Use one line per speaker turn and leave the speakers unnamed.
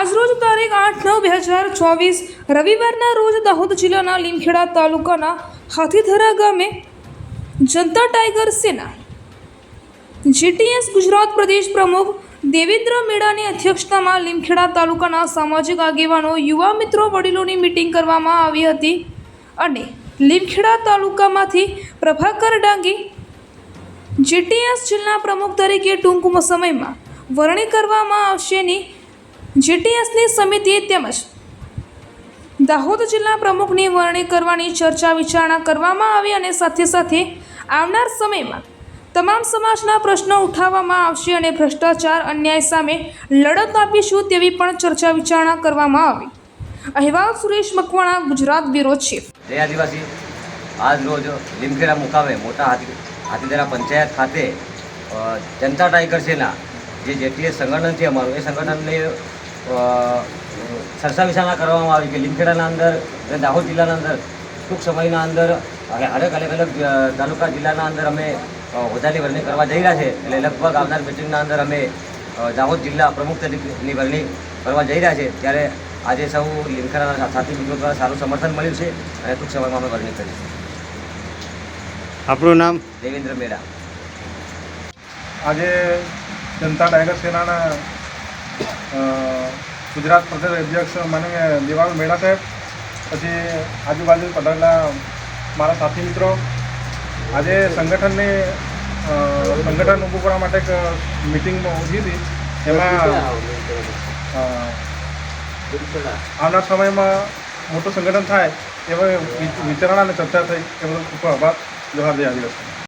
આજરોજ તારીખ આઠ નવ બે હજાર ચોવીસ રવિવારના રોજ દાહોદ જિલ્લાના લીમખેડા તાલુકાના હાથીધરા ગામે જનતા ટાઈગર સેના, જીટીએસ ગુજરાત પ્રદેશ પ્રમુખ દેવેન્દ્ર મેડાની અધ્યક્ષતામાં લીમખેડા તાલુકાના સામાજિક આગેવાનો, યુવા મિત્રો, વડીલોની મિટિંગ કરવામાં આવી હતી અને લીમખેડા તાલુકામાંથી પ્રભાકર ડાંગી જીટીએસ જિલ્લા પ્રમુખ તરીકે ટૂંક સમયમાં વરણી કરવામાં આવશેની જીટીએસની સમિતિ તેમજ દાહોદ જિલ્લા પ્રમુખની વરણી કરવાની ચર્ચા વિચારણા કરવામાં આવી અને સાથે સાથે આવનાર સમયમાં તમામ સમાજના પ્રશ્નો ઉઠાવવામાં આવશે અને ભ્રષ્ટાચાર, અન્યાય સામે લડત આપીશું તેવી પણ ચર્ચા વિચારણા કરવામાં આવી. અહેવાલ સુરેશ મકવાણા, ગુજરાત બ્યુરો ચીફ.
જય આદિવાસી. આજ રોજ લીમખેડા મુકામે મોટા હાથી હાથીદરા પંચાયત ખાતે જનતા ટાઈગર સેના, જે જેટલી સંગઠન છે અમારું, એ સંગઠનને અ, ચર્ચા વિચારણા કરવામાં આવી કે લીમખેડાના અંદર અને દાહોદ જિલ્લાના અંદર ટૂંક સમયના અંદર હવે અલગ અલગ અલગ તાલુકા જિલ્લાના અંદર અમે હોદ્દાની વરણી કરવા જઈ રહ્યા છે. એટલે લગભગ આવનાર મિટિંગના અંદર અમે દાહોદ જિલ્લા પ્રમુખ તરીકેની વરણી કરવા જઈ રહ્યા છે. ત્યારે આજે સૌ લીમખેડાના સાથી મિત્રો દ્વારા સારું સમર્થન મળ્યું છે અને ટૂંક સમયમાં અમે વરણી કરીશું.
આપણું નામ?
દેવેન્દ્ર મેરા
આજે જનતા ટાઈગર સેનાના ગુજરાત પ્રદેશ અધ્યક્ષ માનનીય દેવાલ મેળા સાહેબ, પછી આજુબાજુ પધારેલા મારા સાથી મિત્રો. આજે સંગઠનની સંગઠન ઊભું કરવા માટે એક મિટિંગમાં ઉઠી હતી. એમાં આવનાર સમયમાં મોટું સંગઠન થાય એવા વિચારણા અને ચર્ચા થઈ. એ બધો ખૂબ આભાર. જોહાર જય આદિવાસી.